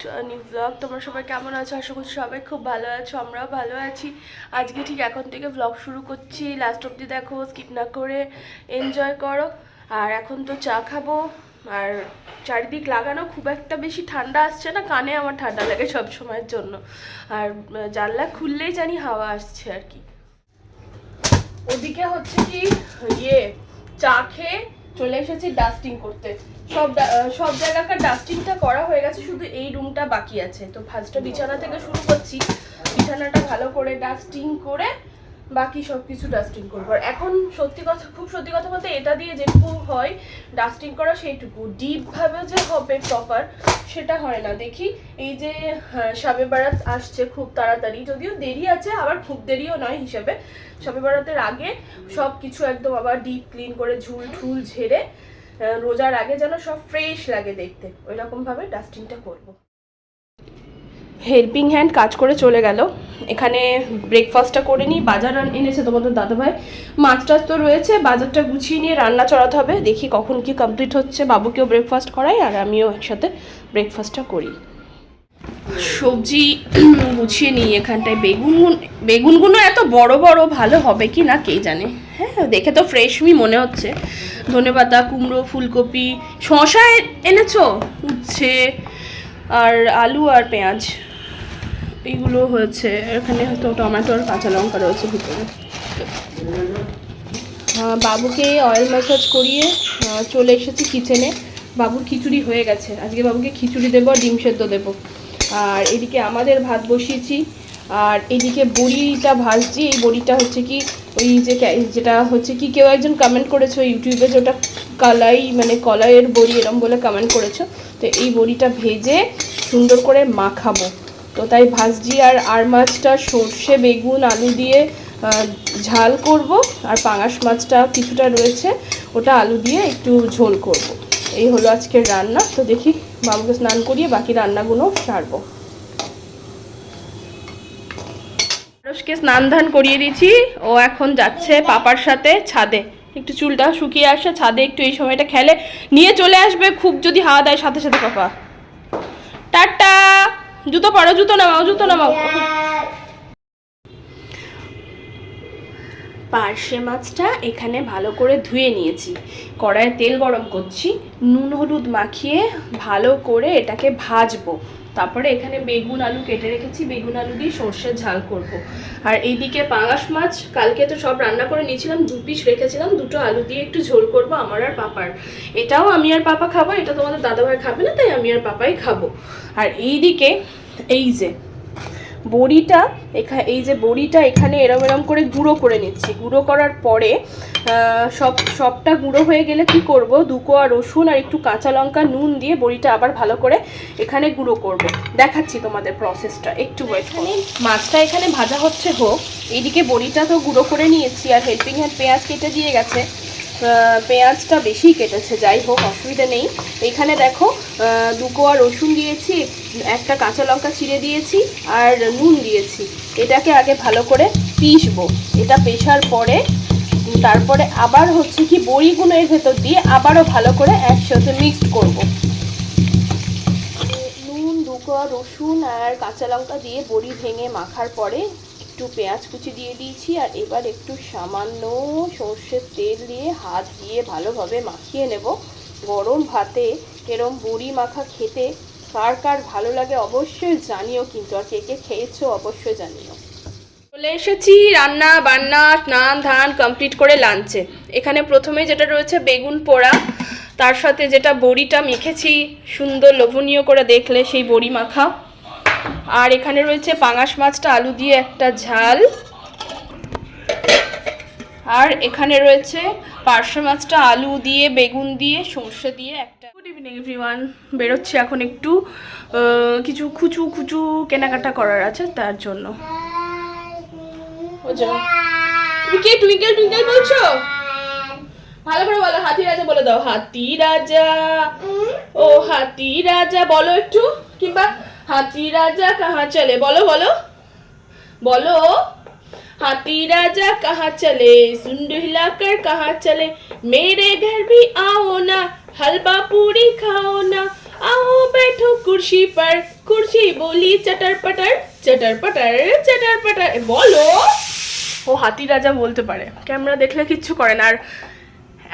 Two new blog তোমরা সবাই কেমন আছো? আশা করছি সবাই খুব ভালো আছো, আমরাও ভালো আছি। আজকে ঠিক এখন থেকে ব্লগ শুরু করছি। লাস্ট অবধি দেখো স্কিপ না করে এনজয় করো। আর এখন তো চা খাব। আর চারিদিক লাগানো খুব একটা বেশি ঠান্ডা আসছে না, কানে আমার ঠান্ডা লাগে সব সময়ের জন্য। আর জানলা খুললেই জানি হাওয়া আসছে আর কি। ওদিকে হচ্ছে কি ইয়ে চা খেয়ে চলে এসেছি ডাস্টিং করতে। সব সব জায়গাকার ডাস্টিংটা করা হয়ে গেছে, শুধু এই রুমটা বাকি আছে। তো ফার্স্টটা বিছানা থেকে শুরু করছি। বিছানাটা ভালো করে ডাস্টিং করে বাকি সব কিছু ডাস্টিং করব। আর এখন সত্যি কথা খুব সত্যি কথা বলতে এটা দিয়ে যেটুকু হয় ডাস্টিং করা সেইটুকু। ডিপভাবে যে হবে প্রপার সেটা হয় না। দেখি এই যে হ্যাঁ, শবে বারাত আসছে খুব তাড়াতাড়ি। যদিও দেরি আছে আবার খুব দেরিও নয় হিসেবে। শবে বারাতের আগে সব কিছু একদম আবার ডিপ ক্লিন করে ঝুল ঠুল ঝেড়ে রোজার আগে যেন সব ফ্রেশ লাগে দেখতে। ওই রকমভাবে ডাস্টিংটা করব। হেল্পিং হ্যান্ড কাজ করে চলে গেল। এখানে ব্রেকফাস্টটা করে নিই, বাজার এনেছে তোমাদের দাদাভাই। মাছ টাছ তো রয়েছে, বাজারটা গুছিয়ে নিয়ে রান্না চড়াতে হবে। দেখি কখন কি কমপ্লিট হচ্ছে, বাবুকেও ব্রেকফাস্ট করাই আর আমিও একসাথে ব্রেকফাস্টটা করি। সবজি গুছিয়ে নিই এখানটায়। বেগুন বেগুনগুলো এত বড় বড় ভালো হবে কি না, কে জানে? হ্যাঁ দেখে তো ফ্রেশমি মনে হচ্ছে। ধনেপাতা, কুমড়ো, ফুলকপি, শশা এনেছো? উচ্ছে আর আলু আর পেঁয়াজ। এইগুলো হয়েছে। এখানে হয়তো টমেটো আর কাঁচা লঙ্কা রয়েছে ভিতরে। বাবুকে অয়েল ম্যাসাজ করিয়ে চলে এসেছি কিচেনে বাবুর খিচুড়ি হয়ে গেছে। আজকে বাবুকে খিচুড়ি দেবো আর ডিম সেদ্ধ দেবো। আর এদিকে আমাদের ভাত বসিয়েছি। আর এদিকে বড়িটা ভাজছি। এই বড়িটা হচ্ছে কি, ওই যে যেটা হচ্ছে কি, কেউ একজন কমেন্ট করেছ ইউটিউবে যে ওটা কালাই মানে কলাইয়ের বড়ি এরম বলে কমেন্ট করেছ। তো এই বড়িটা ভেজে সুন্দর করে মাখাবো। তো তাই ভাজছি আর আর মাছটা সর্ষে, বেগুন, আলু দিয়ে ঝাল করব। আর পাঙাশ মাছটা কিছুটা রয়েছে, ওটা আলু দিয়ে একটু ঝোল করব। এই হলো আজকের রান্না। তো দেখি বাবুকে স্নান করিয়ে বাকি রান্নাগুলো সারবো। আরসকে স্নান ধান করিয়ে দিয়েছি। ও এখন যাচ্ছে পাপার সাথে ছাদে। একটু চুলটা শুকিয়ে আসে, ছাদে একটু এই সময়টা খেলে। নিয়ে চলে আসবে খুব যদি হাওয়া দেয় সাথে সাথে পাপা। টাটা! জুতো পরো, জুতো নামাও জুতো নামাও। পার্শে মাছটা এখানে ভালো করে ধুয়ে নিয়েছি। কড়াইয়ে তেল গরম করছি, নুন হলুদ মাখিয়ে ভালো করে এটাকে ভাজবো। তারপরে এখানে বেগুন আলু কেটে রেখেছি, বেগুন আলু দিয়ে সর্ষের ঝাল করব। আর এইদিকে পাঙাশ মাছ, কালকে তো সব রান্না করে নিয়েছিলাম, দু পিস রেখেছিলাম, দুটো আলু দিয়ে একটু ঝোল করব, আমার আর পাপার এটাও আমি আর পাপা খাব, এটা তোমাদের দাদাভাই খাবে না, তাই আমি আর পাপাই খাব আর এইদিকে, এই যে বড়িটা এখা এই যে বড়িটা এখানে এরম এরম করে গুঁড়ো করে নিচ্ছি। গুঁড়ো করার পরে সব সবটা গুঁড়ো হয়ে গেলে কি করব? দুকোয়া রসুন আর একটু কাঁচা লঙ্কা নুন দিয়ে বড়িটা আবার ভালো করে এখানে গুঁড়ো করব। দেখাচ্ছি তোমাদের প্রসেসটা একটু ওয়েট এখানে মাছটা এখানে ভাজা হচ্ছে হোক এইদিকে বড়িটা তো গুঁড়ো করে নিয়েছি আর হেল্পিং হ্যান্ড পেঁয়াজ কেটে দিয়ে গেছে। পেঁয়াজটা বেশি কেটেছে, যাই হোক, অসুবিধা নেই। এখানে দেখো দু কোয়া রসুন দিয়েছি, একটা কাঁচা লঙ্কা চিড়ে দিয়েছি, আর নুন দিয়েছি। এটাকে আগে ভালো করে পিষবো। এটা পেশার পরে, তারপরে আবার হচ্ছে কি বড়িগুলো এর ভেতর দিয়ে আবারও ভালো করে একসাথে মিক্সড করব। নুন, দু কোয়া রসুন আর কাঁচা লঙ্কা দিয়ে বড়ি ভেঙে মাখার পরে একটু পেঁয়াজ কুচি দিয়ে দিয়েছি আর এবার একটু সামান্য সর্ষের তেল দিয়ে হাত দিয়ে ভালোভাবে মাখিয়ে নেব। গরম ভাতে এরম বড়ি মাখা খেতে কার কার ভালো লাগে অবশ্যই জানিও, কিন্তু আর কে কে খেয়েছো অবশ্যই জানিও। চলে এসেছি রান্না, বান্না, স্নান, ধান কমপ্লিট করে লাঞ্চে এখানে প্রথমে যেটা রয়েছে বেগুন পোড়া, তার সাথে যেটা বড়িটা মেখেছি, সুন্দর লোভনীয় করে দেখলে সেই বড়ি মাখা। আর এখানে রয়েছে পাঙাশ মাছটা আলু দিয়ে একটা ঝাল। আর এখানে রয়েছে পার্শে মাছটা আলু দিয়ে বেগুন দিয়ে সর্ষে দিয়ে একটা। গুড ইভিনিং এভরিওয়ান বেরোচ্ছি এখন একটু কিছু খুচু খুচু কেনাকাটা করার আছে তার জন্য। তুমি কে টুইঙ্কেল টুইঙ্কেল বলছো? ভালো করে বলো হাতি রাজা বলে দাও। হাতি রাজা। ও হাতি রাজা বলো একটু। কিংবা হাতি রাজা কাহা চলে বলো বলো বলো हाथी राजा कहाँ चले सुंड हिलाकर कहाँ चले मेरे घर भी आओ ना हलवा पूरी खाओ ना आओ बैठो कुर्सी पर कुर्सी बोली चटर पटर चटर पटर चटर पटर বলো ও হাতি রাজা বলতে পারে ক্যামেরা দেখলে কিচ্ছু করে না আর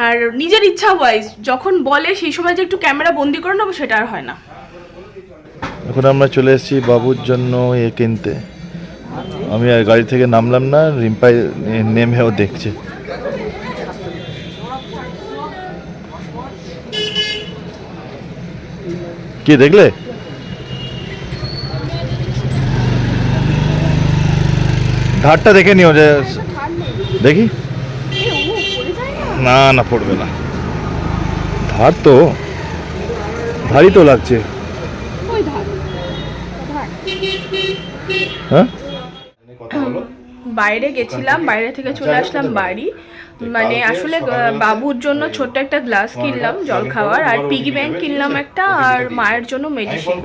আর নিজের ইচ্ছা ওয়াইজ যখন বলে সেই সময় যে একটু ক্যামেরা বন্দি করে নেবো সেটা আর হয় না এখন আমরা চলে এসেছি বাবুর জন্য এ কিনতে। আমি আর গাড়ি থেকে নামলাম না, রিম্পাই নেমেও দেখছে। কি দেখলে? ধারটা দেখে নিও যে, দেখি। না না, পড়বে না। ধার তো, ভারী তো লাগছে। হ্যাঁ? বাইরে গেছিলাম বাইরে থেকে চলে আসলাম বাড়ি। মানে আসলে বাবুর জন্য ছোট্ট একটা গ্লাস কিনলাম জল খাওয়ার আর পিগি ব্যাংক কিনলাম একটা আর মায়ের জন্য মেডিসিন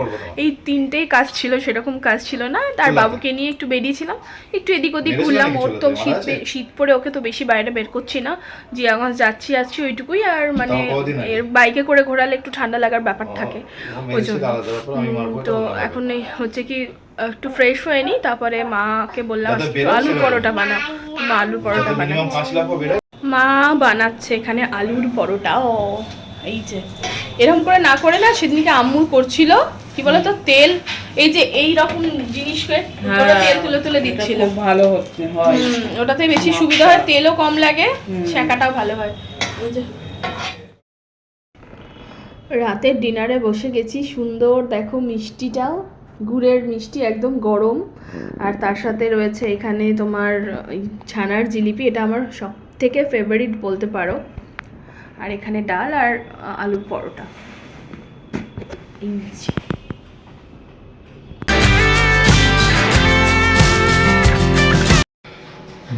এই তিনটেই কাজ ছিল সেরকম কাজ ছিল না। তার বাবুকে নিয়ে একটু বেরিয়েছিলাম। একটু এদিক ওদিক ঘুরলাম ওর তো শীত শীত পড়ে ওকে তো বেশি বাইরে বের করছি না। জিয়াগঞ্জ যাচ্ছি আসছি ওইটুকুই আর মানে এর বাইকে করে ঘোরালে একটু ঠান্ডা লাগার ব্যাপার থাকে। ওই জন্য। তো এখন এই হচ্ছে কি একটু ফ্রেশ হয়ে নি তারপরে মাকে বললাম আলুর পরোটা বানা মা আলুর পরোটা বানা মা বানাচ্ছে এখানে আলুর পরোটা। ও এই যে। এরকম করে না করে না সেদিনকে আম্মু করছিল কি বলতো তেল এই যে এই রকম জিনিসকে উপরে তেল তুলে তুলে দিচ্ছিল। খুব ভালো হচ্ছে হয়। ওটাতে বেশি সুবিধা হয় তেলও কম লাগে শেখাটাও ভালো হয়। রাতের ডিনারে বসে গেছি সুন্দর দেখো মিষ্টিটাও গুড়ের মিষ্টি একদম গরম। আর তার সাথে রয়েছে এখানে তোমার ছানার জিলিপি এটা আমার সব থেকে ফেভারিট বলতে পারো। আর এখানে ডাল আর আলুর পরোটা। এই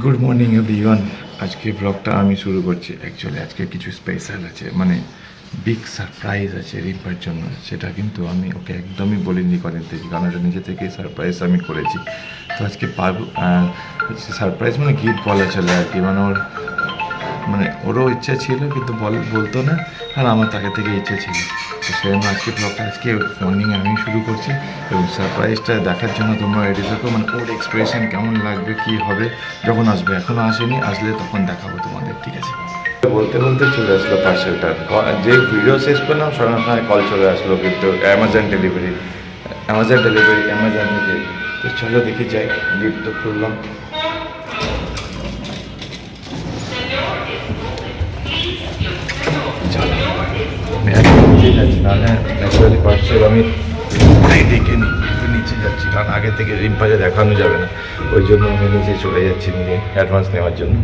গুড মর্নিং এভরিওয়ান আজকে ব্লগটা আমি শুরু করছি অ্যাকচুয়ালি আজকে কিছু স্পেশাল আছে। মানে বিগ সারপ্রাইজ আছে রিম্পার জন্য। সেটা কিন্তু আমি ওকে একদমই বলিনি কদিন থেকে, কারণ এটা নিজে থেকেই সারপ্রাইজ আমি করেছি। তো আজকে পারব সারপ্রাইজ মানে গিফট বলা চলে আর কি? মানে ওর মানে ওরও ইচ্ছা ছিল, কিন্তু বল, বলতো না, আর আমার তাকে থেকে ইচ্ছা ছিল। তো সেরকম আজকে ব্লগটা আজকে মর্নিংয়ে আমি শুরু করছি, এবং সারপ্রাইজটা দেখার জন্য তোমরা রেডি থাকো। মানে ওর এক্সপ্রেশন কেমন লাগবে, কি হবে, যখন আসবে এখনও আসেনি, আসলে তখন দেখাবো তোমাদের, ঠিক আছে? বলতে বলতে চলে আসলো পার্সেলটা যে ভিডিও শেষ করলাম সঙ্গে সঙ্গে কল চলে আসলো কিন্তু Amazon delivery Amazon delivery Amazon থেকে। তো চলো দেখি যাই গিফট তো খুললাম পার্সেল আমি দেখে নিই নিচে যাচ্ছি কারণ আগে থেকে রিম্পাজে দেখানো যাবে না। ওই জন্য আমি নিচে চলে যাচ্ছি, নিয়ে অ্যাডভান্স নেওয়ার জন্য।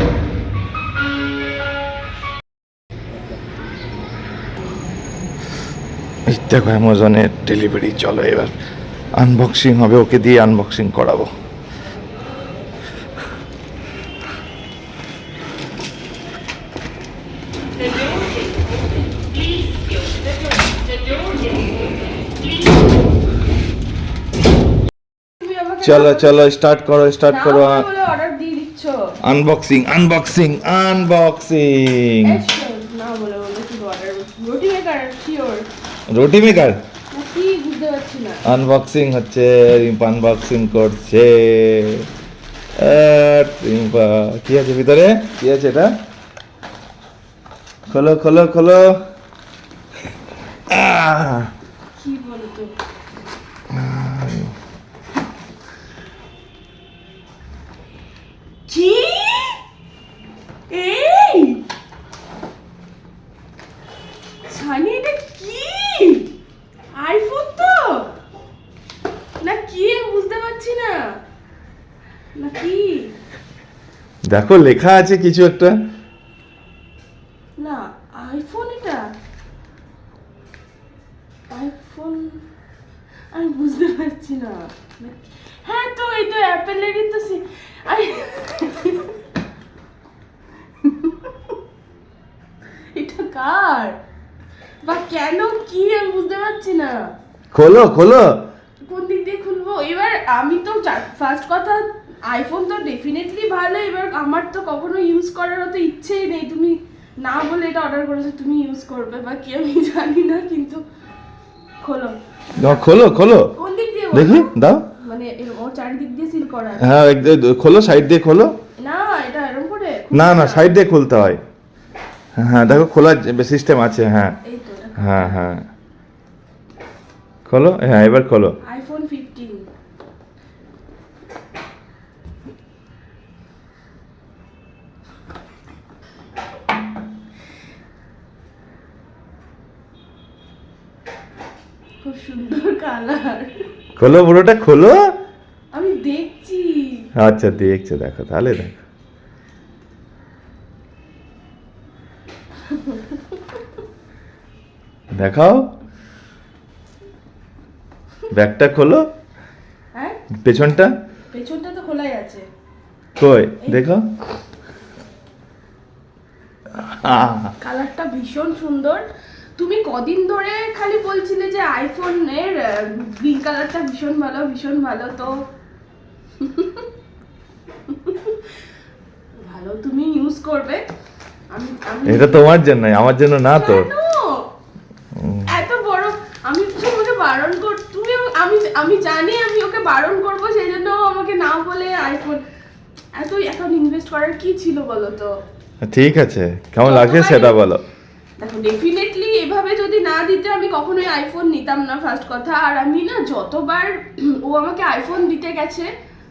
দেখো অ্যামাজনের ডেলিভারি চলো এবার আনবক্সিং হবে ওকে দিয়ে আনবক্সিং করাবো। চলো চলো স্টার্ট করো স্টার্ট করো। আনবক্সিং আনবক্সিং আনবক্সিং না বলে বলে কি অর্ডার রুটি মেকার শিওর রুটি মেকার? আনবক্সিং হচ্ছে রিম্পা আনবক্সিং করছে। রিম্পা কি আছে ভিতরে? কি আছে এটা? খোলো খোলো খোলো। আহ, বুঝতে পারছি না। না কি? দেখো লেখা আছে কিছু একটা। না আইফোন এটা? আইফোন আমি বুঝতে পারছি না। হ্যাঁ তো এই তো অ্যাপেলেরই তো এটা কার? বা কেন কি আমি বুঝতে পারছি না। খোলো খোলো। কোন দিক দিয়ে খুলবো? এবার আমি তো ফার্স্ট কথা আইফোন তো ডেফিনেটলি ভালো। এবার আমার তো কখনো ইউজ করার তো ইচ্ছেই নেই। তুমি না বলে এটা অর্ডার করেছ তুমি ইউজ করবে বা কি আমি জানি না কিন্তু খোলো। না, খোলো খোলো। কোন দিক দিয়ে দেখি দাও। মানে ওর চারিদিক দিয়ে সিল করা। হ্যাঁ এক- খোলো সাইড দিয়ে খোলো। না এটা এরকম করে না না সাইড দিয়ে খুলতে হয়। হ্যাঁ দেখো খোলার সিস্টেম আছে হ্যাঁ। এই তো হ্যাঁ হ্যাঁ। খোলো হ্যাঁ এবার খোলো আইফোন ফিফটিন খুব সুন্দর কালার খোলো পুরোটা খোলো। আমি দেখছি। আচ্ছা দেখছ দেখো তাহলে দেখো। দেখাও। ব্যাগটা খোলো। হ্যাঁ? পেছনটা? পেছনটা তো খোলাই আছে। কই? দেখো। কালারটা ভীষণ সুন্দর। তুমি কদিন ধরে খালি বলছিলে যে আইফোনের গ্রিন কালারটা ভীষণ ভালো ভীষণ ভালো তো ভালো তুমি ইউজ করবে। আমি এটা তোমার জন্য আমার জন্য না তো এত বড় আমি তোমাকে বারণ কর তুমি আমি আমি জানি আমি ওকে বারণ করব সেই জন্য আমাকে না বলে আইফোন এত এখন ইনভেস্ট করার কি ছিল বলো তো? ঠিক আছে কেমন লাগছে যতবারই- সেটা বলো। দেখো ডেফিনেটলি এভাবে যদি না দিতে আমি কখনোই আইফোন নিতাম না ফার্স্ট কথা। আর আমি না যতবার ও আমাকে আইফোন দিতে গেছে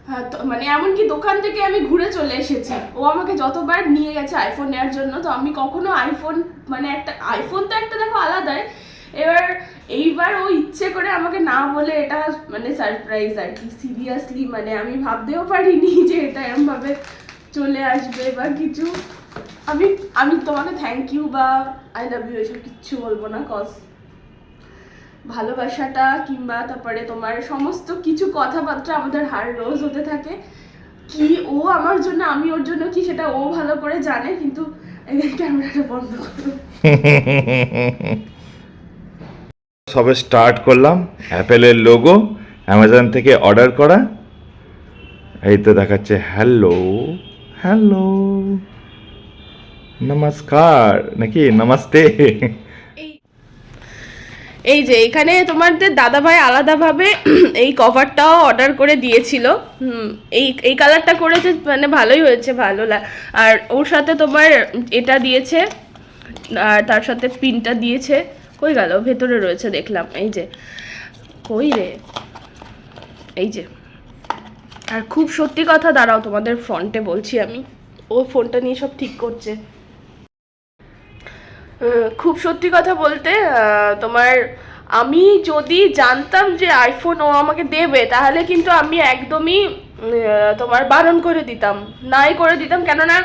হ্যাঁ, মানে এমনকি দোকান থেকে আমি ঘুরে চলে এসেছি। ও আমাকে যতবার নিয়ে গেছে আইফোন নেওয়ার জন্য তো আমি কখনো আইফোন মানে একটা আইফোন তো একটা দেখো আলাদাই। এবার এইবার ও ইচ্ছে করে আমাকে না বলে এটা মানে সারপ্রাইজ আর কি। সিরিয়াসলি মানে আমি ভাবতেও পারিনি যে এটা এরম ভাবে চলে আসবে বা কিছু। আমি আমি তোমাকে থ্যাংক ইউ বা আই লাভ ইউ এসব কিচ্ছু বলব না কজ ভালোবাসাটা কিংবা তারপরে তোমার সমস্ত কিছু কথাবার্তা আমাদের হার রোজ হতে থাকে। কি ও আমার জন্য, আমি ওর জন্য কি সেটা ও ভালো করে জানে, কিন্তু ক্যামেরাটা বন্ধ করো। সবে স্টার্ট করলাম অ্যাপেলের লোগো অ্যামাজন থেকে অর্ডার করা। এই তো দেখাচ্ছে হ্যালো হ্যালো নমস্কার, নাকি? নমস্তে। এই যে, এখানে তোমাদের দাদা দাদাভাই আলাদাভাবে এই কভারটাও অর্ডার করে দিয়েছিল। এই এই কালারটা করেছে মানে ভালোই হয়েছে, ভালো আর ওর সাথে তোমার এটা দিয়েছে, আর তার সাথে পিনটা দিয়েছে। কই গেল? ভেতরে রয়েছে, দেখলাম। এই যে, কই রে? এই যে, আর খুব সত্যি কথা, দাঁড়াও তোমাদের ফ্রন্টে বলছি আমি। ও ফোনটা নিয়ে সব ঠিক করছে। খুব সত্যি কথা বলতে তোমার আমি যদি জানতাম যে আইফোন ও আমাকে দেবে, তাহলে কিন্তু আমি একদমই তোমার বারণ করে দিতাম। নাই করে দিতাম, কেননা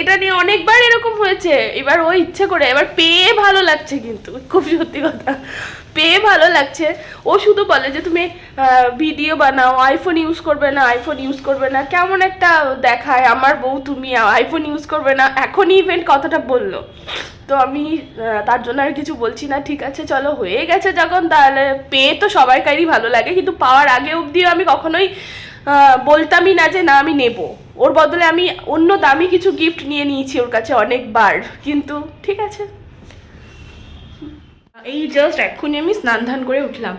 এটা নিয়ে অনেকবার এরকম হয়েছে। এবার ও ইচ্ছে করে, এবার পেয়ে ভালো লাগছে কিন্তু, খুব সত্যি কথা। পেয়ে ভালো লাগছে। ও শুধু বলে যে, তুমি ভিডিও বানাও আইফোন ইউজ করবে না আইফোন ইউজ করবে না। কেমন একটা দেখায়, আমার বউ, তুমি আইফোন ইউজ করবে না। এখনই ইভেন্ট কথাটা বলল। তো আমি তার জন্য আর কিছু বলছি না, ঠিক আছে, চলো, হয়ে গেছে যখন, তাহলে পেয়ে তো সবাইকারই ভালো লাগে। কিন্তু পাওয়ার আগে অবধিও আমি কখনোই বলতামই না যে, না, আমি নেব। ওর বদলে আমি অন্য দামি কিছু গিফট নিয়ে নিয়েছি ওর কাছে অনেকবার, কিন্তু ঠিক আছে। এই জাস্ট এক্ষুনি আমি স্নান ধান করে উঠলাম।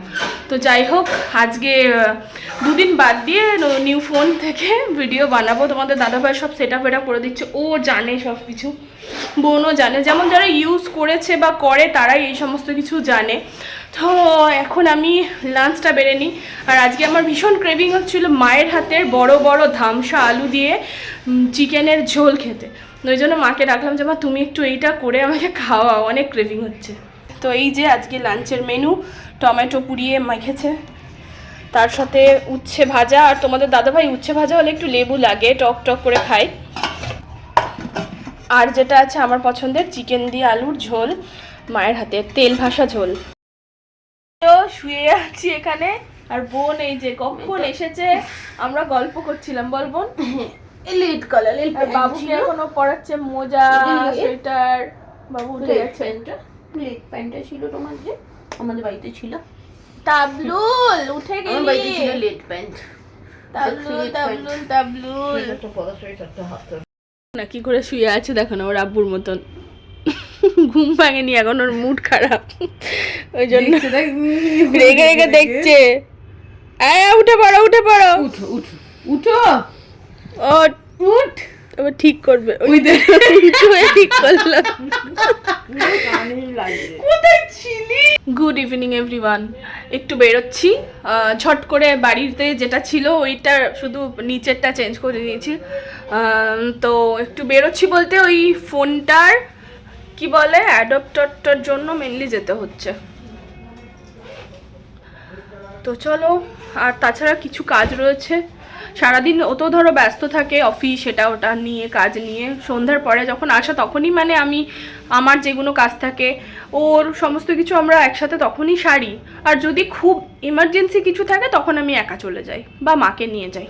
তো যাই হোক, আজকে দুদিন বাদ দিয়ে নিউ ফোন থেকে ভিডিও বানাবো। তোমাদের দাদাভাই সব সেট আপ করে দিচ্ছে। ও জানে সব কিছু। বোনও জানে। যেমন যারা ইউজ করেছে বা করে, তারাই এই সমস্ত কিছু জানে। তো এখন আমি লাঞ্চটা বেড়ে নিই। আর আজকে আমার ভীষণ ক্রেভিং হচ্ছিল মায়ের হাতের বড় বড় ধামসা আলু দিয়ে চিকেনের ঝোল খেতে। ওই জন্য মাকে ডাকলাম যে, মা, তুমি একটু এইটা করে আমাকে খাওয়াও। অনেক ক্রেভিং হচ্ছে। তো এই যে আজকে লাঞ্চের মেনু টমেটো পুড়িয়ে মেখেছে। তার সাথে উচ্ছে ভাজা আর তোমাদের দাদাভাই উচ্ছে ভাজা হলে একটু লেবু লাগে টক টক করে খাই আর যেটা আছে আমার পছন্দের চিকেন দিয়ে আলুর ঝোল মায়ের হাতে তেল ভাসা ঝোল। শুয়ে আছি এখানে আর বোন এই যে কখন এসেছে আমরা গল্প করছিলাম বল বোন। লেট কালার বাবুকে এখনও পড়াচ্ছে মোজা সোয়েটার বাবু উঠে লেট গেছে প্যান্টটা ছিল তোমার যে? আমাদের বাড়িতে ছিল। তাবলুল উঠে আমার বাড়িতে ছিল গেলি লেট প্যান্ট তাবলুল হাতে না কি করে শুয়ে আছে দেখো না ওর আব্বুর মতন। ঘুম ভাঙেনি এখন ওর মুড খারাপ। ওই জন্য রেগে রেগে দেখছে। আয় উঠে পড়ো উঠে পড়ো। উঠো উঠো উঠো। ও উঠ। এবার ঠিক করবে। ওই ঠিক করল কানেই লাগছে কোথায় ছিলি? গুড ইভিনিং এভরিওয়ান একটু বেরোচ্ছি। ঝট করে বাড়িতে যেটা ছিল ওইটা শুধু নিচেরটা চেঞ্জ করে দিয়েছি আম, তো একটু বেরোচ্ছি বলতে ওই ফোনটার কি বলে অ্যাডপ্টারটার জন্য মেনলি যেতে হচ্ছে। তো চলো আর তাছাড়া কিছু কাজ রয়েছে। সারাদিন ও তো ধরো ব্যস্ত থাকে অফিস সেটা ওটা নিয়ে কাজ নিয়ে। সন্ধ্যার পরে যখন আসা তখনই মানে আমি আমার যেগুলো কাজ থাকে ওর সমস্ত কিছু আমরা একসাথে তখনই সারি। আর যদি খুব ইমার্জেন্সি কিছু থাকে তখন আমি একা চলে যাই বা মাকে নিয়ে যাই।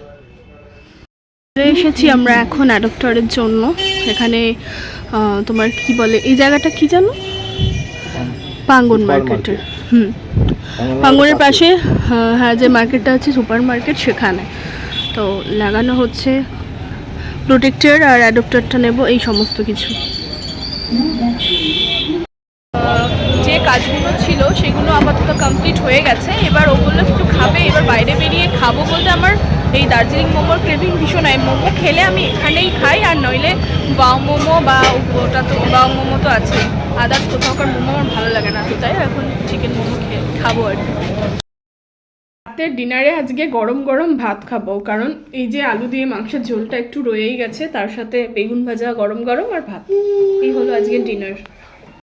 চলে এসেছি আমরা এখন অ্যাডপ্টারের জন্য। এখানে তোমার কি বলে এই জায়গাটা কি জানো? পাঙ্গন মার্কেটের হুম। পাঙ্গনের পাশে। হ্যাঁ যে মার্কেটটা আছে সুপার মার্কেট সেখানে। তো লাগানো হচ্ছে। প্রোটেক্টর আর অ্যাডপ্টারটা নেব, এই সমস্ত কিছু। যে কাজগুলো ছিল, সেগুলো আপাতত কমপ্লিট হয়ে গেছে। এবার ওগুলো কিছু খাবে, এবার বাইরে বেরিয়ে খাব বলতে আমার এই দার্জিলিং মোমোর ক্রেভিং ভীষণ হয়। মোমো খেলে আমি এখানেই খাই, আর নইলে বাউ মোমো বা ওটা তো বাউ মোমো তো আছে আদার্স কোথাওকার মোমো আমার ভালো লাগে না, তো তাই এখন চিকেন মোমো খেয়ে খাব আর কি। রাতের ডিনারে আজকে গরম গরম ভাত খাব। কারণ এই যে আলু দিয়ে মাংসের ঝোলটা একটু রয়েই গেছে, তার সাথে বেগুন ভাজা গরম গরম আর ভাত। এই হলো আজকে ডিনার